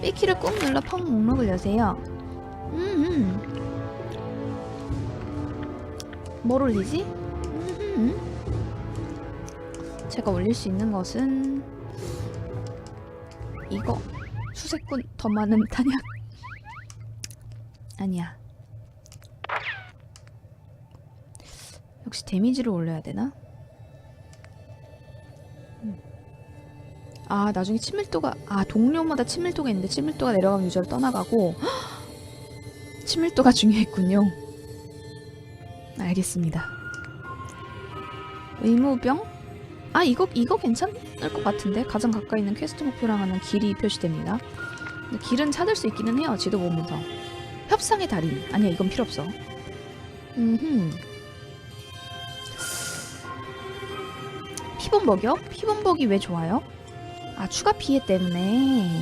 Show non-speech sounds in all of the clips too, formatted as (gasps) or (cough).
B키를 꾹 눌러 펑 목록을 여세요. 음. 뭘 올리지? 음. 제가 올릴 수 있는 것은 이거 수색꾼 더 많은 탄약 아니야. 역시 데미지를 올려야 되나? 아 나중에 친밀도가 아 동료마다 친밀도가 있는데 친밀도가 내려가면 유저를 떠나가고 (gasps) 친밀도가 중요했군요. 알겠습니다. 의무병? 아 이거 이거 괜찮을 것 같은데 가장 가까이 있는 퀘스트 목표랑 하는 길이 표시됩니다. 근데 길은 찾을 수 있기는 해요. 지도 보면서. 협상의 달인. 아니야 이건 필요 없어. 음. 피본버기요? 피본버기 왜 좋아요? 아 추가 피해 때문에.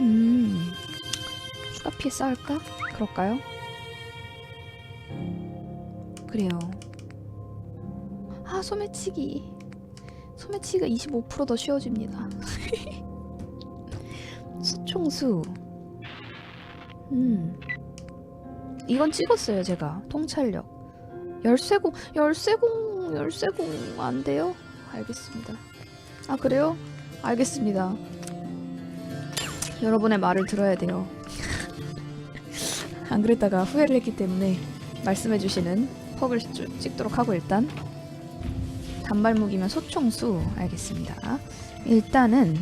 음. 추가 피해 쌓을까? 그럴까요? 그래요. 아 소매치기. 소매치기가 25%더 쉬워집니다. (laughs) 수총수. 음. 이건 찍었어요, 제가. 통찰력. 열쇠공, 열쇠공, 열쇠공 안 돼요? 알겠습니다. 아, 그래요? 알겠습니다. 여러분의 말을 들어야 돼요. 안 그랬다가 후회를 했기 때문에 말씀해주시는 퍽을 찍- 찍도록 하고 일단 단발 무기면 소총수 알겠습니다. 일단은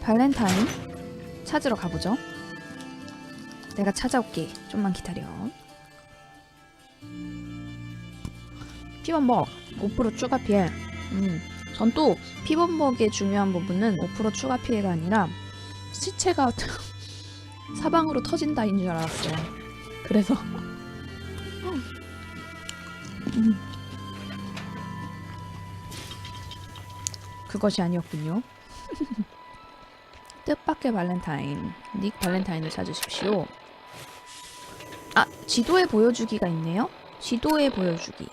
발렌타인 찾으러 가보죠. 내가 찾아올게. 좀만 기다려. 피번벅 5% 추가 피해. 음, 전 또 피번벅의 중요한 부분은 5% 추가 피해가 아니라 시체가 (laughs) 사방으로 터진다인 줄 알았어요. 그래서 음. (laughs) 그것이 아니었군요. (laughs) 뜻밖의 발렌타인, 닉 발렌타인을 찾으십시오. 아, 지도에 보여주기가 있네요. 지도에 보여주기.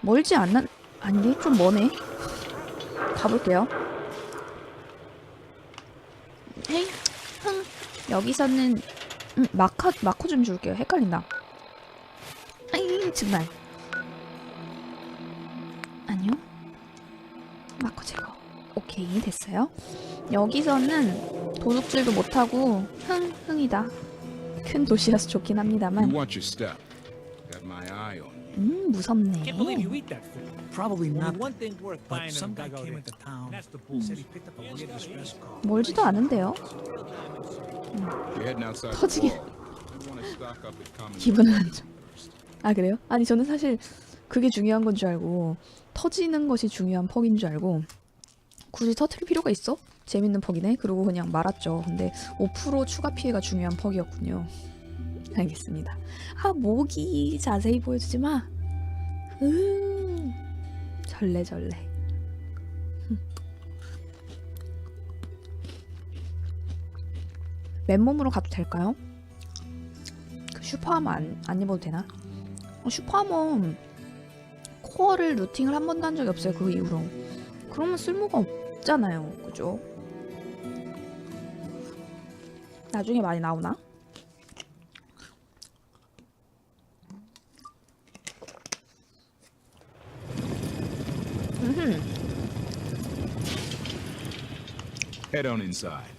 멀지 않는 아니네, 좀 머네. 가볼게요. 헤이, 흥. 여기서는 음, 마커 마커 좀 줄게요. 헷갈린다. 아이 정말. 아니요. 마커 제거. 오케이 됐어요. 여기서는 도둑질도 못하고 흥 흥이다. 큰 도시라서 좋긴 합니다만. 음 무섭네. Probably not. one thing worth But buying some guy came into town. That's the bull. Said he picked up a weird distress call. 멀지도 않은데요. You're heading outside the 터지게. wall. You want to stock up with common 기분은 안 좋아. 아 그래요? 아니 저는 사실 그게 중요한 건 줄 알고 터지는 것이 중요한 퍽인 줄 알고 굳이 터트릴 필요가 있어? 재밌는 퍽이네. 그러고 그냥 말았죠. 근데 5% 추가 피해가 중요한 퍽이었군요. 알겠습니다. 아 모기 자세히 보여주지 마. 음 절레절레. (laughs) 맨몸으로 가도 될까요? 그 슈퍼하머 안, 안 입어도 되나? 어, 슈퍼하머 코어를 루팅을 한 번도 한 적이 없어요 그 이후로 그러면 쓸모가 없잖아요 그죠? 나중에 많이 나오나? 음흠. Head on inside.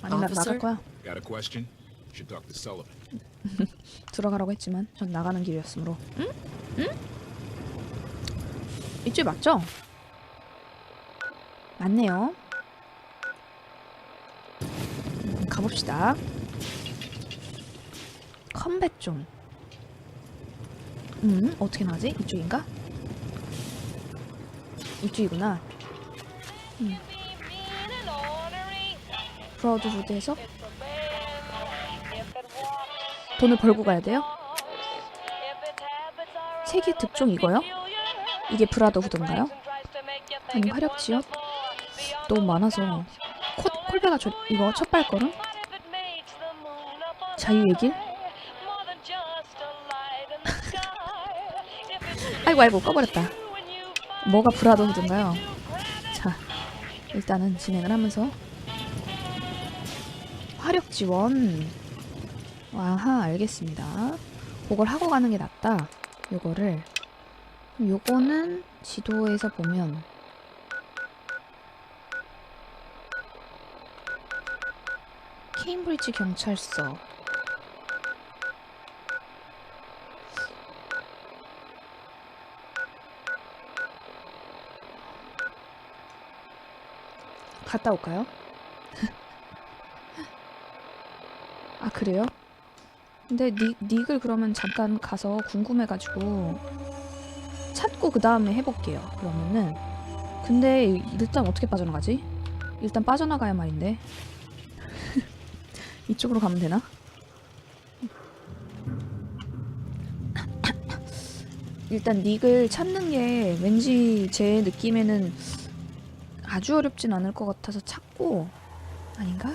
아니 나 나갈 Officer? 거야 Got a question? Should talk to Sullivan. (laughs) 들어가라고 했지만 전 나가는 길이었으므로 응? 응? 이쪽 맞죠? 맞네요 음, 가봅시다 컴뱃 좀 음? 어떻게 나지? 이쪽인가? 이쪽이구나 음. 브라우드후드에서 돈을 벌고 가야 돼요? 세계 득종 이거요? 이게 브라더 후드인가요? 아니 화력 지역? 너무 많아서 콜, 콜베가 저, 이거 첫 발걸음? 자유의 길? (laughs) 아이고 아이고 꺼버렸다 뭐가 브라더 후드인가요? 자 일단은 진행을 하면서 화력 지원. 아하, 알겠습니다. 그걸 하고 가는 게 낫다. 요거를. 요거는 지도에서 보면 케임브리지 경찰서. 갔다 올까요? (laughs) 아 그래요? 근데 닉, 닉을 그러면 잠깐 가서 궁금해가지고 찾고 그 다음에 해볼게요. 그러면은 근데 일단 어떻게 빠져나가지? 일단 빠져나가야 말인데 (laughs) 이쪽으로 가면 되나? (clears throat) 일단 닉을 찾는 게 왠지 제 느낌에는 아주 어렵진 않을 것 같아서 찾고 아닌가?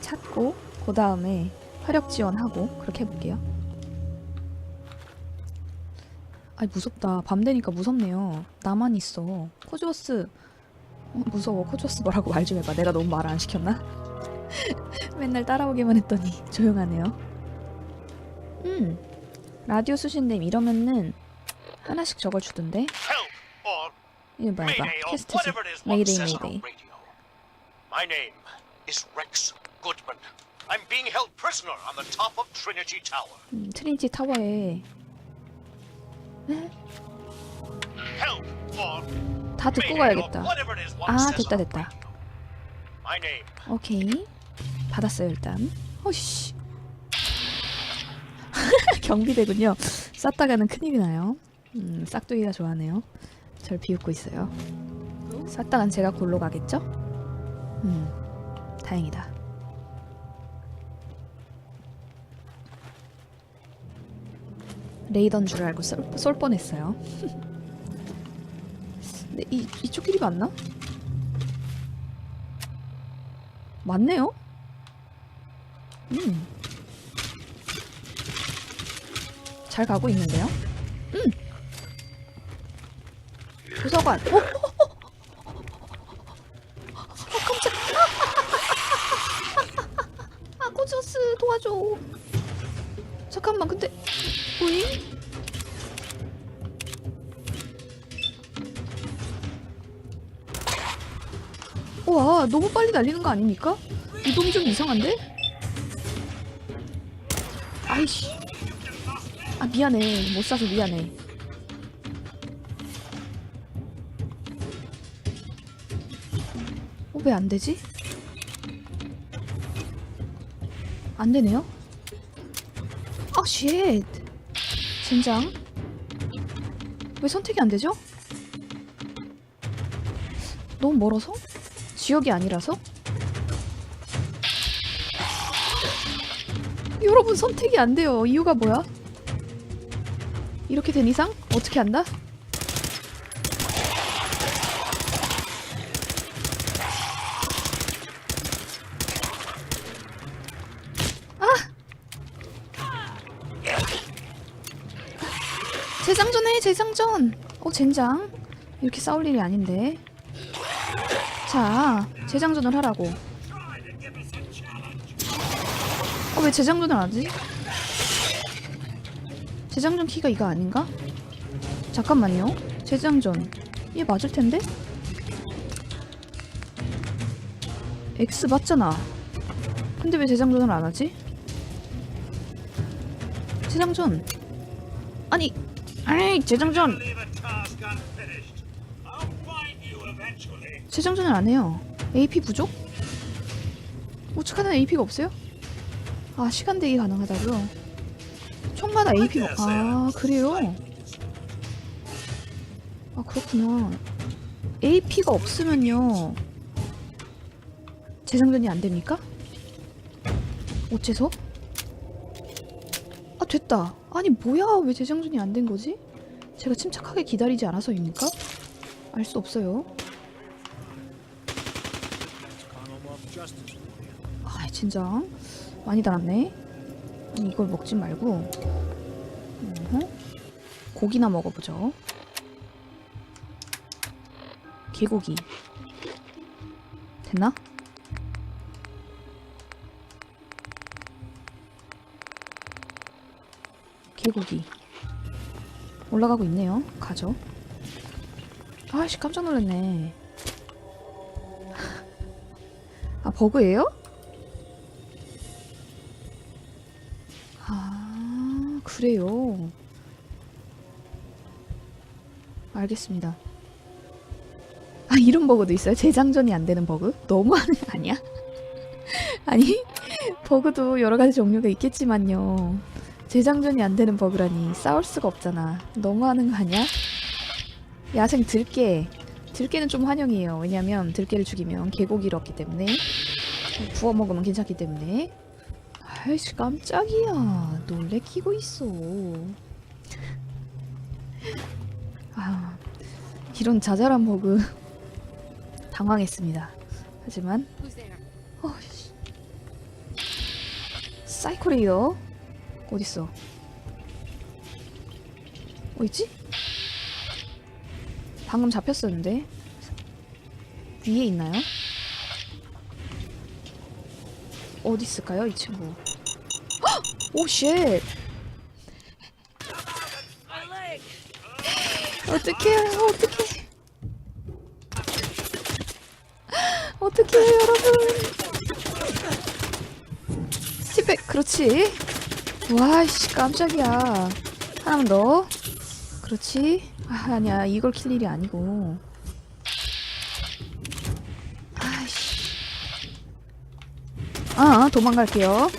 찾고 그 다음에 화력 지원하고 그렇게 해볼게요. 아이 무섭다. 밤 되니까 무섭네요. 나만 있어. 코조스 어, 무서워. 코조스 뭐라고 말 좀 해봐. 내가 너무 말 안 시켰나? (laughs) 맨날 따라오기만 했더니 (laughs) 조용하네요. 음 라디오 수신님 이러면은 하나씩 적을 주던데. help or 이거 뭐야 캐스트지. 메이데이 메이데이. My name is Rex Goodman. I'm being held prisoner on the top of Trinity Tower. 음, 트리니티 타워에 Help or 다 듣고 mayday or 가야겠다. whatever it is one 아, says 됐다, on 됐다. My name 오케이 받았어요 일단 어이씨 경비대군요 쌌다가는 큰일이 나요 음, 싹두기가 좋아하네요 절 비웃고 있어요 쌌다간 제가 골로 가겠죠? 음 다행이다 레이던 줄 알고 쏠, 쏠 뻔했어요 근데 이, 이쪽 길이 맞나? 맞네요? 음. 잘 가고 있는데요? 음. 도서관. 어? 아, 깜짝. (laughs) 아, 코저스 도와줘. 잠깐만, 근데 보잉? 와, 너무 빨리 날리는 거 아닙니까? 이동이 좀 이상한데? 아이씨. 아, 미안해. 못 사서 미안해. 어, 왜 안 되지? 안 되네요? 아, 쉣. 젠장. 왜 선택이 안 되죠? 너무 멀어서? 지역이 아니라서? 여러분 선택이 안 돼요. 이유가 뭐야? 이렇게 된 이상 어떻게 한다? 재장전해 재장전. 어 젠장. 이렇게 싸울 일이 아닌데. 자 재장전을 하라고. 어, 왜 재장전을 안 하지? 재장전 키가 이거 아닌가? 잠깐만요. 재장전. 얘 맞을 텐데? X 맞잖아. 근데 왜 재장전을 안 하지? 재장전. 아니, 아니, eventually. 재장전을 안 해요. AP 부족? 우측하는 AP가 없어요? 아, 시간 대기 가능하다고요? 총마다 AP가 아, 그래요? 아, 그렇구나. AP가 없으면요. 재장전이 안 됩니까? 어째서? 아, 됐다. 아니, 뭐야? 왜 재장전이 안 된 거지? 제가 침착하게 기다리지 않아서입니까? 알 수 없어요. 아 진짜 많이 달았네 이걸 먹지 말고 어허. 고기나 먹어보죠 개고기 됐나? 개고기 올라가고 있네요. 가죠. 아씨 깜짝 놀랐네. 아 버그예요? 아 그래요. 알겠습니다. 아 이런 버그도 있어요? 재장전이 안 되는 버그? 너무하는 거 아니야? (laughs) 아니 버그도 여러 가지 종류가 있겠지만요. 재장전이 안 되는 버그라니 싸울 수가 없잖아. 너무하는 거 아니야? 야생 들깨. 들깨는 좀 환영이에요. 왜냐면 들깨를 죽이면 개고기를 얻기 때문에 구워 먹으면 괜찮기 때문에. 아이씨 깜짝이야. 놀래키고 있어. 아 이런 자잘한 버그 (laughs) 당황했습니다. 하지만 어이씨. 사이코레이더 어딨어? 어딨지? 방금 잡혔었는데 위에 있나요? 어디 있을까요 이 친구? 헉! 오 쉣! 어떡해요 어떡해 어떡해요 여러분 티백 그렇지 와씨 깜짝이야. 하나만 더. 그렇지? 아 아니야 이걸 킬 일이 아니고. 아이씨. 아 도망갈게요.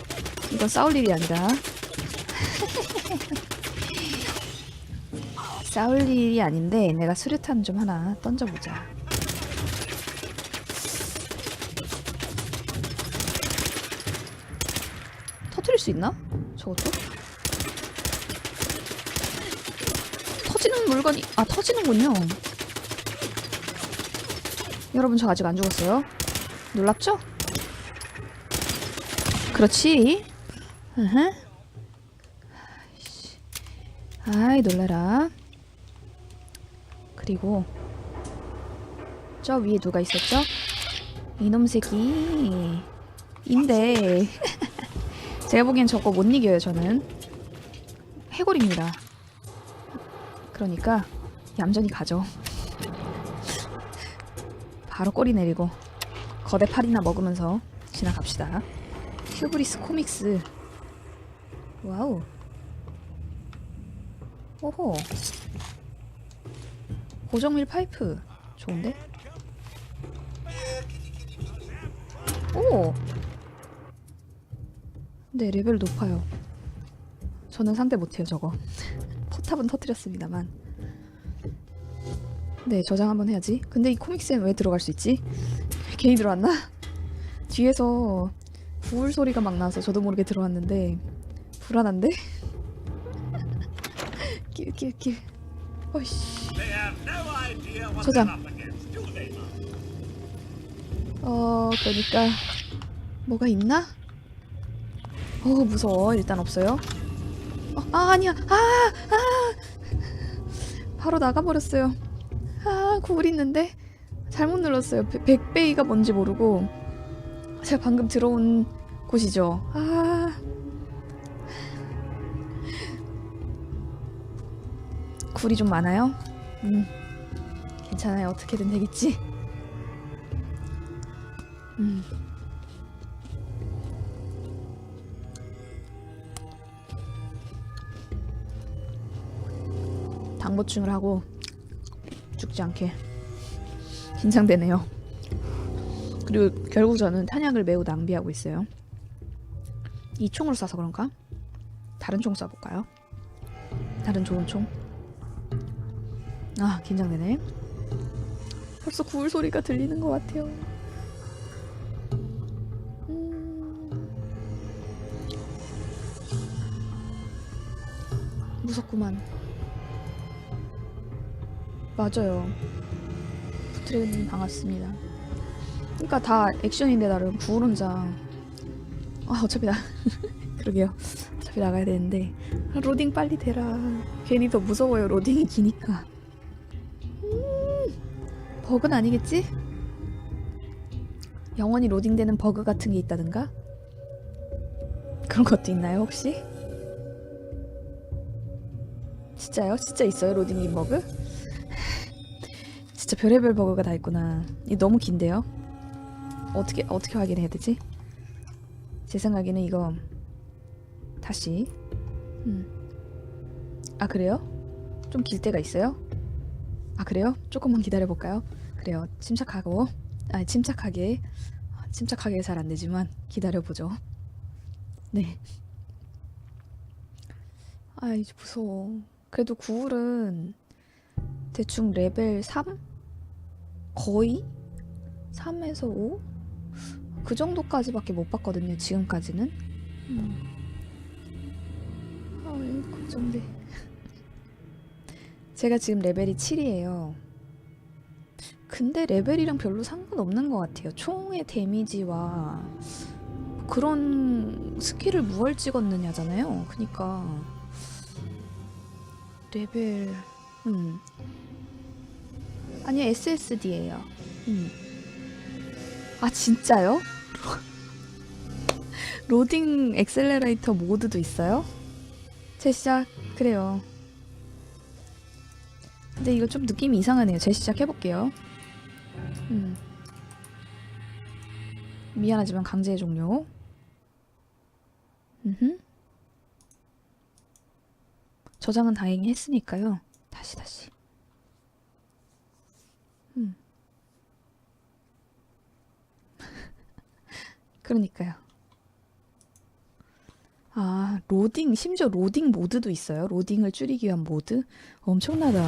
이건 싸울 일이 아니라 (laughs) 싸울 일이 아닌데 내가 수류탄 좀 하나 던져보자. 터트릴 수 있나? 저것도? 터지는 물건이 아 터지는군요. 여러분 저 아직 안 죽었어요. 놀랍죠? 그렇지. 아이 놀래라. 그리고 저 위에 누가 있었죠? 이놈 새끼. 인데 (laughs) 제가 보기엔 저거 못 이겨요 저는. 해골입니다. 그러니까 얌전히 가죠. 바로 꼬리 내리고 거대 팔이나 먹으면서 지나갑시다. 큐브리스 코믹스. 와우. 오호. 고정밀 파이프. 좋은데? 오 네, 레벨 높아요. 저는 상대 못해요, 저거. (laughs) 포탑은 터뜨렸습니다만. 네, 저장 한번 해야지. 근데 이 코믹스엔 왜 들어갈 수 있지? 괜히 들어왔나? (laughs) 뒤에서 부울 소리가 막 나서 저도 모르게 들어왔는데 불안한데? (laughs) 끼끼끼 어이씨 저장 어 그러니까 뭐가 있나? 어 무서워. 일단 없어요. 어, 아 아니야. 아, 아. 바로 나가버렸어요. 아굴 있는데? 잘못 눌렀어요. 백- 백베이가 뭔지 모르고 제가 방금 들어온 곳이죠. 아. 굴이 좀 많아요? 음. 괜찮아요. 어떻게든 되겠지? 음 당보충을 하고 죽지 않게 긴장되네요. 그리고 결국 저는 탄약을 매우 낭비하고 있어요. 이 총으로 쏴서 그런가? 다른 총 쏴볼까요? 다른 좋은 총? 아 긴장되네. 벌써 구울 소리가 들리는 것 같아요. 음... 무섭구만. 맞아요. 부트레님 반갑습니다. 그러니까 다 액션인데 나름 구울혼자. 아 어차피 나 (laughs) 그러게요. 어차피 나가야 되는데 아, 로딩 빨리 되라. 괜히 더 무서워요. 로딩이 기니까. 음, 버그는 아니겠지? 영원히 로딩되는 버그 같은 게 있다든가? 그런 것도 있나요 혹시? 진짜요? 진짜 있어요 로딩 버그? 진짜 별의별 버그가 다 있구나. 이 너무 긴데요? 어떻게 어떻게 확인해야 되지? 제 생각에는 이거 다시 음. 아 그래요? 좀 길 때가 있어요? 아 그래요? 조금만 기다려 볼까요? 그래요. 침착하고 아 침착하게 아, 침착하게 잘 안 되지만 기다려 보죠. 네. 아 이제 무서워. 그래도 구울은 대충 레벨 3? 거의 3에서 5? 그 정도까지밖에 못 봤거든요. 지금까지는. 음. 아, 왜 걱정돼. 제가 지금 레벨이 7이에요. 근데 레벨이랑 별로 상관없는 것 같아요. 총의 데미지와 그런 스킬을 무얼 찍었느냐잖아요. 그니까 레벨 음 아니요 SSD예요. 음. 아 진짜요? (laughs) 로딩 엑셀레레이터 모드도 있어요? 제시작 그래요. 근데 이거 좀 느낌이 이상하네요. 재시작 해볼게요. 음. 미안하지만 강제 종료. 음흠. 저장은 다행히 했으니까요. 다시 다시. 그러니까요. 아, 로딩, 심지어 로딩 모드도 있어요. 로딩을 줄이기 위한 모드? 엄청나다. (laughs)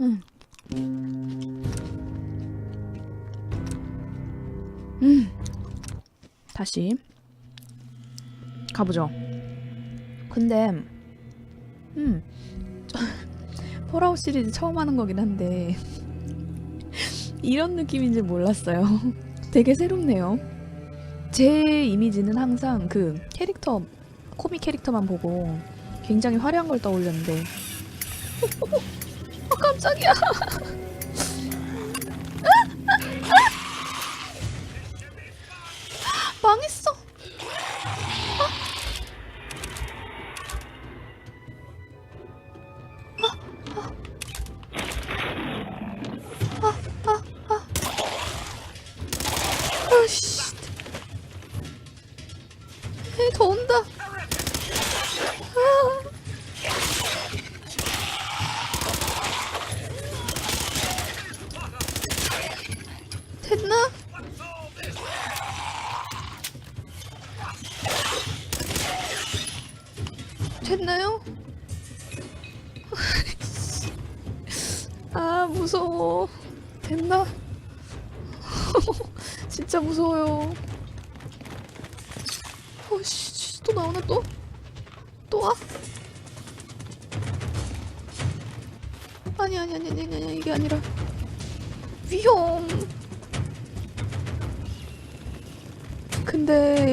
음. 음. 다시 가보죠. 근데 폴아웃 시리즈 처음 하는 거긴 한데 (laughs) 이런 느낌인지 몰랐어요. (laughs) 되게 새롭네요. 제 이미지는 항상 그 캐릭터 코믹 캐릭터만 보고 굉장히 화려한 걸 떠올렸는데 (laughs) 어, 깜짝이야.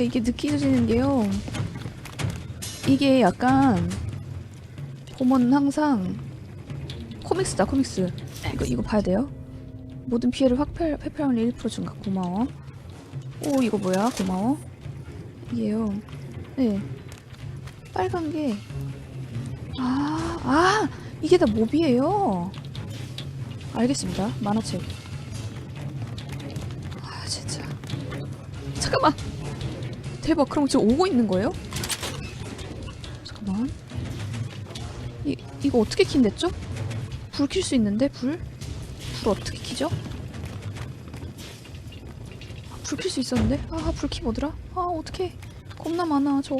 이게 느껴지는 게요. 이게 약간 보면 항상 코믹스다 코믹스. 이거 이거 봐야 돼요. 모든 피해를 확패 회피하는 1% 증가 고마워. 오 이거 뭐야 고마워. 이게요. 네. 빨간 게. 아, 아 이게 다 몹이에요. 알겠습니다. 만화책. 아 진짜. 잠깐만. 대박. 그럼 지금 오고 있는 거예요? 잠깐만. 이 이거 어떻게 킨댔죠? 불 킬 수 있는데 불? 불 어떻게 키죠? 아, 불킬 수 있었는데? 아, 불키 뭐더라? 아, 어떡해. 겁나 많아, 저.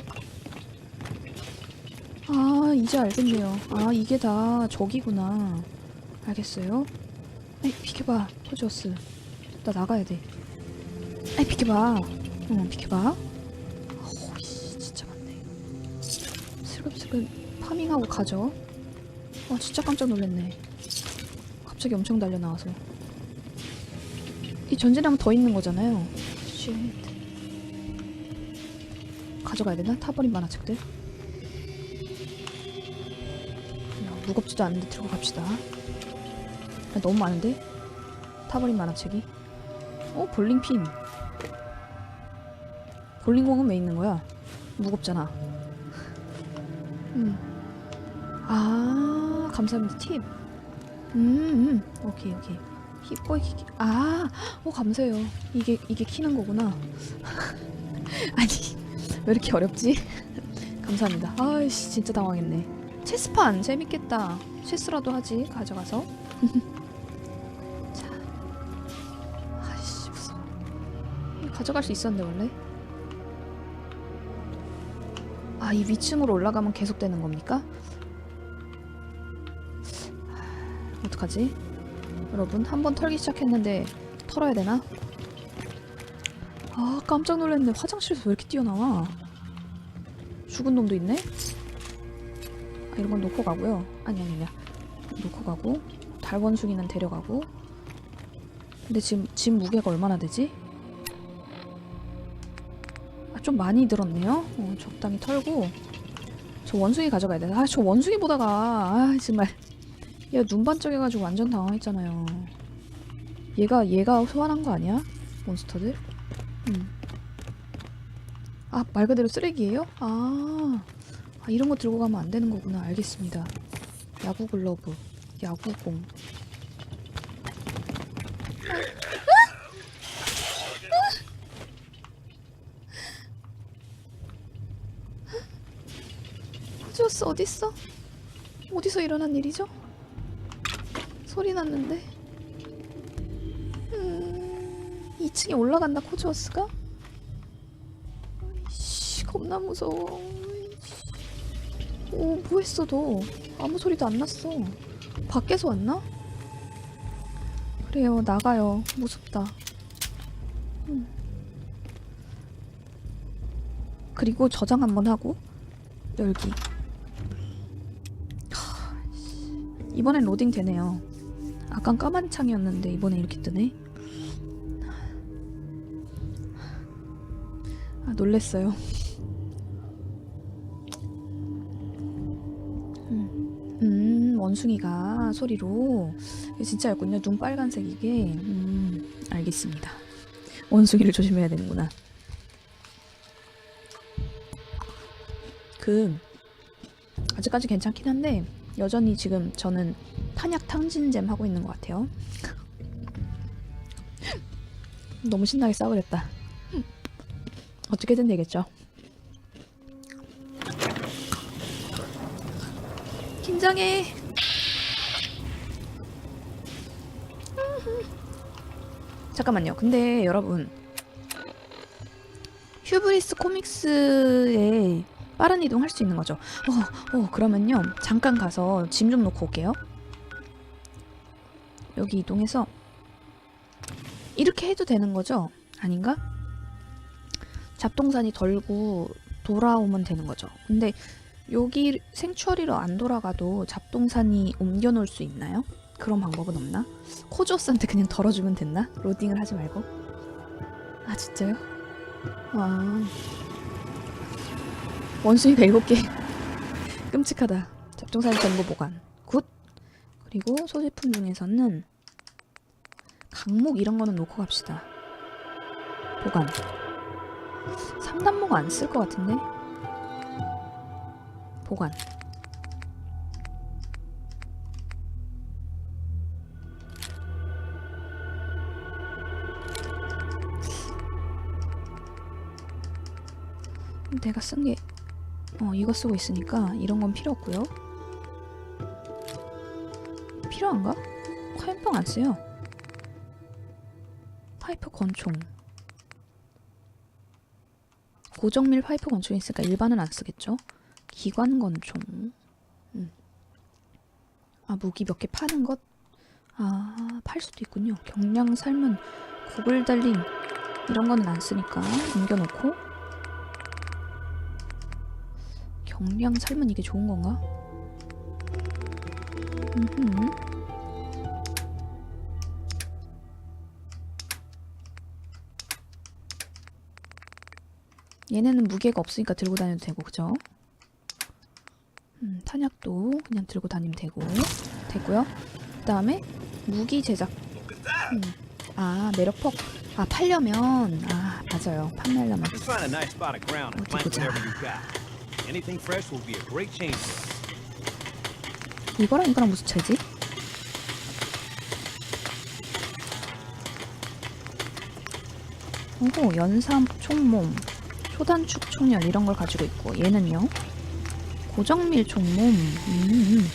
아, 이제 알겠네요. 아, 이게 다 저기구나. 알겠어요. 아이, 비켜봐. 토지어스. 나 나가야 돼. 아이, 비켜봐. 응, 비켜봐. 슬금슬금 파밍하고 가죠. 와, 진짜 깜짝 놀랐네. 갑자기 엄청 달려 나와서 이 전진하면 더 있는 거잖아요. 쉣. 가져가야 되나? 타버린 만화책들. 야, 무겁지도 않은데 들고 갑시다. 야, 너무 많은데? 타버린 만화책이. 어 볼링핀. 볼링공은 왜 있는 거야? 무겁잖아. 아 감사합니다 팁. 음, 음. 오케이 오케이. 힙보이 키키. 아, 어 감사해요. 이게 이게 키는 거구나. (laughs) 아니 왜 이렇게 어렵지? (laughs) 감사합니다. 아이씨 진짜 당황했네. 체스판 재밌겠다. 체스라도 하지 가져가서. (laughs) 자, 아이씨. 이거 가져갈 수 있었는데 원래. 아 이 위층으로 올라가면 계속 되는 겁니까? 어떡하지? 여러분 한 번 털기 시작했는데 털어야 되나? 아 깜짝 놀랐네 화장실에서 왜 이렇게 뛰어나와 죽은 놈도 있네? 아 이런 건 놓고 가고요 아니 아니 아니야 놓고 가고 달원숭이는 데려가고 근데 지금 짐 무게가 얼마나 되지? 아 좀 많이 들었네요 어, 적당히 털고 저 원숭이 가져가야 돼. 아, 저 원숭이 보다가 아, 정말 얘 눈 반짝여가지고 완전 당황했잖아요. 얘가 얘가 소환한 거 아니야? 몬스터들? 음. 아, 말 그대로 쓰레기예요? 아, 아, 이런 거 들고 가면 안 되는 거구나. 알겠습니다. 야구 글러브, 야구공. 호주스 어딨어? 어디서 일어난 일이죠? 소리 났는데 음, 2층에 올라간다 코즈워스가? 씨 겁나 무서워 오 뭐했어 너 아무 소리도 안 났어 밖에서 왔나? 그래요 나가요 무섭다 음. 그리고 저장 한번 하고 열기 이번엔 로딩 되네요. 아깐 까만 창이었는데 이번에 이렇게 뜨네. 아 놀랬어요. 음, 음, 원숭이가 소리로 진짜였군요. 눈 빨간색 이게. 음 알겠습니다. 원숭이를 조심해야 되는구나. 그 아직까지 괜찮긴 한데 여전히 지금 저는 탄약 탕진잼 하고 있는 것 같아요. 너무 신나게 싸우랬다. 어떻게든 되겠죠. 긴장해. 잠깐만요. 근데 여러분 휴브리스 코믹스에 빠른 이동할 수 있는 거죠. 어, 어, 그러면요. 잠깐 가서 짐 좀 놓고 올게요. 여기 이동해서 이렇게 해도 되는 거죠? 아닌가? 잡동산이 덜고 돌아오면 되는 거죠. 근데 여기 생추어리로 안 돌아가도 잡동산이 옮겨 놓을 수 있나요? 그런 방법은 없나? 코조스한테 그냥 덜어주면 됐나? 로딩을 하지 말고. 아 진짜요? 와. 원숭이가 일곱 개. (laughs) 끔찍하다. 잡종사진 정보 보관. 굿. 그리고 소지품 중에서는 강목 이런 거는 놓고 갑시다. 보관. 3단목 안 쓸 것 같은데? 보관. 내가 쓴 게 어, 이거 쓰고 있으니까 이런 건 필요 없고요. 필요한가? 화염병 안 써요. 파이프 권총. 고정밀 파이프 권총이 있으니까 일반은 안 쓰겠죠? 기관 권총. 음. 아, 무기 몇 개 파는 것? 아, 팔 수도 있군요. 경량 삶은 고글 달린 이런 거는 안 쓰니까 옮겨놓고 경량 삶은 이게 좋은 건가? 음흠. 얘네는 무게가 없으니까 들고 다녀도 되고 그죠? 음, 탄약도 그냥 들고 다니면 되고 됐고요. 그 다음에 무기 제작 음. 아 매력 퍽 아 팔려면 아 맞아요 and plant 보자. 이거랑 이거랑 무슨 차이지? 오호 연삼 총몸 초단축 총열 이런 걸 가지고 있고 얘는요? 고정밀 총몸 음.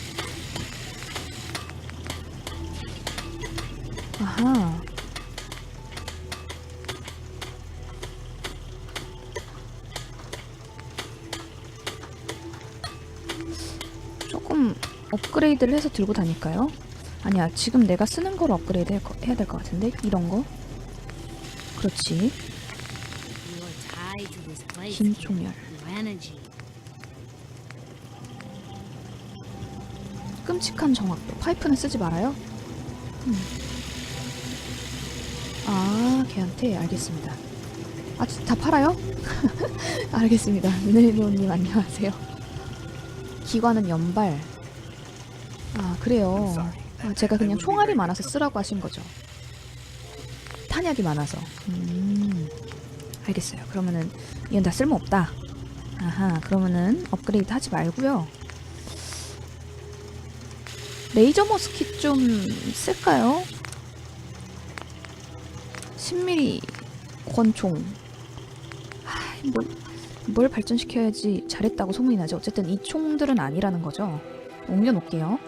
아하. 조금 업그레이드를 해서 들고 다닐까요? 아니야 지금 내가 쓰는 걸 업그레이드 해- 해야 될 것 같은데? 이런 거? 그렇지 Your energy. 끔찍한 정확도 파이프는 쓰지 말아요? 음. 아 걔한테? 알겠습니다. 아 다 팔아요? (laughs) 알겠습니다. 미네리노님 안녕하세요. 기관은 연발. 아 그래요. 아, 제가 그냥 총알이 많아서 쓰라고 하신 거죠. 탄약이 많아서. 음 알겠어요. 그러면은 이건 다 쓸모없다. 아하 그러면은 업그레이드 하지 말고요. 레이저 머스킷 좀 쓸까요? 10mm 권총. 아, 뭘, 뭘 발전시켜야지 잘했다고 소문이 나지? 어쨌든 이 총들은 아니라는 거죠. 옮겨놓을게요.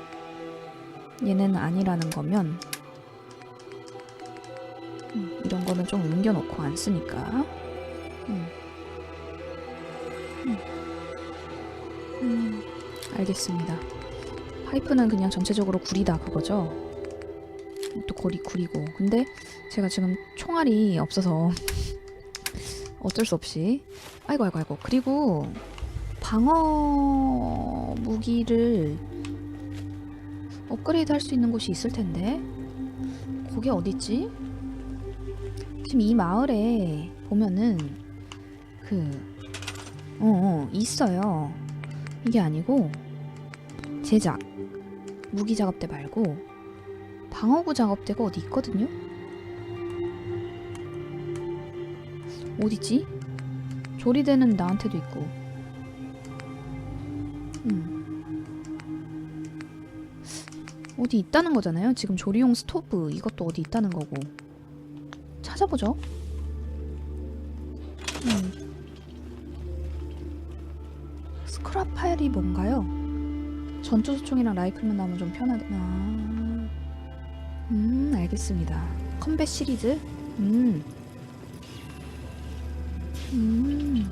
얘는 아니라는 거면 음, 이런 거는 좀 옮겨놓고 안 쓰니까 음. 음. 음, 알겠습니다 파이프는 그냥 전체적으로 구리다 그거죠. 또 거리 구리고. 근데 제가 지금 총알이 없어서 (laughs) 어쩔 수 없이. 아이고 아이고 아이고. 그리고 방어 무기를 업그레이드 할 수 있는 곳이 있을 텐데. 거기 어딨지? 지금 이 마을에 보면은 그 어, 어 있어요. 이게 아니고 제작 무기 작업대 말고 방어구 작업대가 어디 있거든요? 어디지? 조리대는 나한테도 있고 음. 어디 있다는 거잖아요 지금 조리용 스토브 이것도 어디 있다는 거고 찾아보죠 음. 파일이 뭔가요? 전투소총이랑 라이플만 나오면 좀 편하다. 아. 음, 알겠습니다. 컴뱃 시리즈? 음. 음.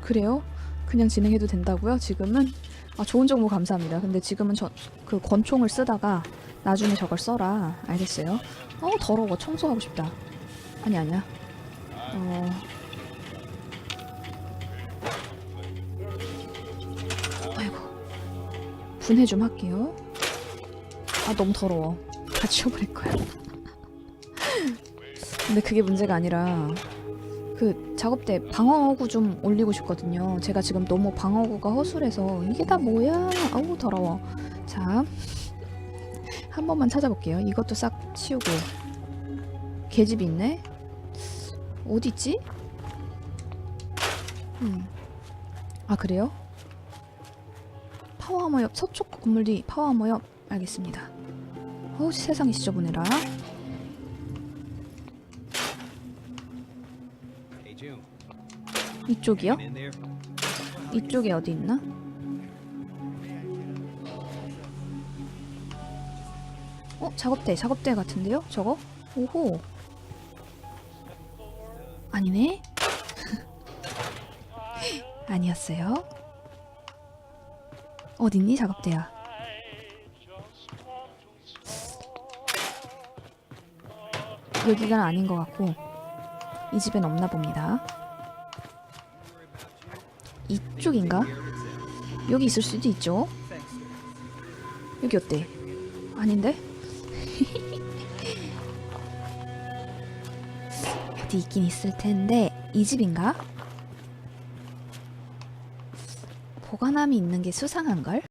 그래요? 그냥 진행해도 된다고요? 지금은? 아, 좋은 정보 감사합니다. 근데 지금은 저, 그 권총을 쓰다가 나중에 저걸 써라. 알겠어요? 어, 더러워. 청소하고 싶다. 아니, 아니야. 어. 분해 좀 할게요. 아 너무 더러워. 다 치워버릴 거야. 근데 그게 문제가 아니라 그 작업대 방어구 좀 올리고 싶거든요. 제가 지금 너무 방어구가 허술해서 이게 다 뭐야? 아우 더러워. 자 한 번만 찾아볼게요. 이것도 싹 치우고. 계집이 있네? 어디 있지? 음. 아 그래요? 파워하머 옆 서쪽 건물 뒤 파워하머 옆 알겠습니다. 어우 세상이 지저분해라. 이쪽이요? 이쪽에 어디 있나? 어 작업대 작업대 같은데요? 저거? 오호. 아니네. (laughs) 아니었어요. 어딨니 작업대야? 여기가 아닌 것 같고 이 집엔 없나 봅니다. 이쪽인가? 여기 있을 수도 있죠. 여기 어때? 아닌데? (laughs) 어디 있긴 있을 텐데 이 집인가? 보관함이 있는 게 수상한걸?